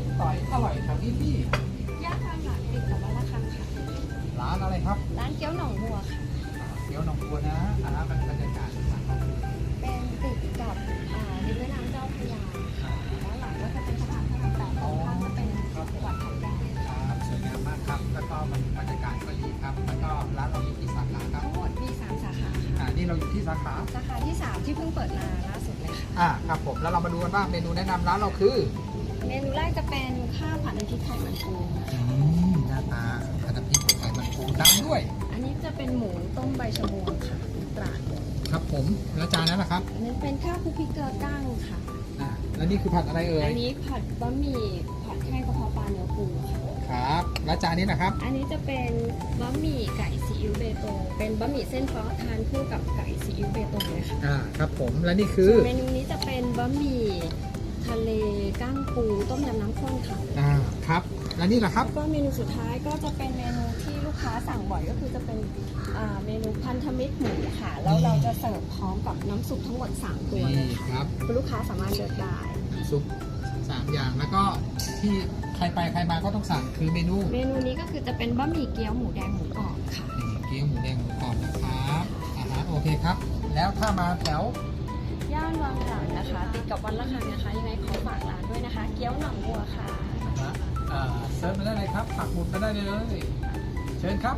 กต่อยอร่อยแถวนี้ที่ย่านบางหลังติดกับวัดระฆังค่ะ ร้านอะไรครับร้านเกี๊ยวหนองบัวค่ะอ่าเกี๊ยวหนองบัวนะอันนั้นเป็นบรรยากาศร้านครับเป็นติดกับอ่าริมแม่น้ำเจ้าพระยาค่ะแล้วหลังก็จะเป็นสะพานพระรามแปดตรงข้ามจะเป็นวัดไผ่แดงครับสวยงามมากครับ แล้วก็บรรยากาศก็ดีครับ แล้วก็ร้านเรามีกี่สาขาครับทั้งหมดมีสามสาขาอ่าค่ะนี่เราอยู่ที่สาขาสาขาที่สามที่เพิ่งเปิดมาล่าสุดเลยค่ะอ่าครับผมแล้วเรามาดูกันว่าเมนูแนะนำร้านเราคือ เมนูแรกจะเป็นข้าวผัดน้ำพริกไข่มันปูนะคะอืมหน้าตาขนมพริกไข่มันปูดังด้วย อันนี้จะเป็นหมูต้มใบชะมวงค่ะตราดครับผมแล้วจานนั้นนะครับอันนี้เป็นข้าวคลุกพริกเกลือก้างค่ะ อ่าแล้วนี่คือผัดอะไรเอ่อัยนนี้ผัดบะหมี่ผัดแห้งกระเพาะปลาเนื้อปูค่ะ ครับแล้วจานนี้นะครับ อันนี้จะเป็นบะหมี่ไก่ซีอิ๊วเบตงเป็นบะหมี่เส้นเพาะทานคู่กับไก่ซีอิ๊วเบตงเลยค่ะอ่าครับผมและนี่คือส่วนเมนูนี้จะเป็นบะหมี่ ทะเลก้างปูต้มยำน้ำข้นค่ะ อ่าครับ และนี่แหละครับ ก็เมนูสุดท้ายก็จะเป็นเมนูที่ลูกค้าสั่งบ่อยก็คือจะเป็นอ่าเมนูพันธมิตรหมูค่ะ แล้วเราจะเสิร์ฟพร้อมกับน้ำซุปทั้งหมด 3 ตัวเลยนี่ค่ะครับคุณลูกค้าสามารถเลือกได้ ซุปสามอย่างแล้วก็ที่ใครไปใครมาก็ต้องสั่งคือเมนูเมนูนี้ก็คือจะเป็นบะหมี่เกี๊ยวหมูแดงหมูกรอบค่ะ นี่เกี๊ยวหมูแดงหมูกรอบนะครับอาหารโอเคครับ แล้วถ้ามาแถวย่านวัง กับวันละคังนะคะ ยังไงขอฝากร้านด้วยนะคะ เกี๊ยวหนองบัวค่ะเซิร์ฟมาได้เลยครับปักหมุดมาได้เลย เชิญครับ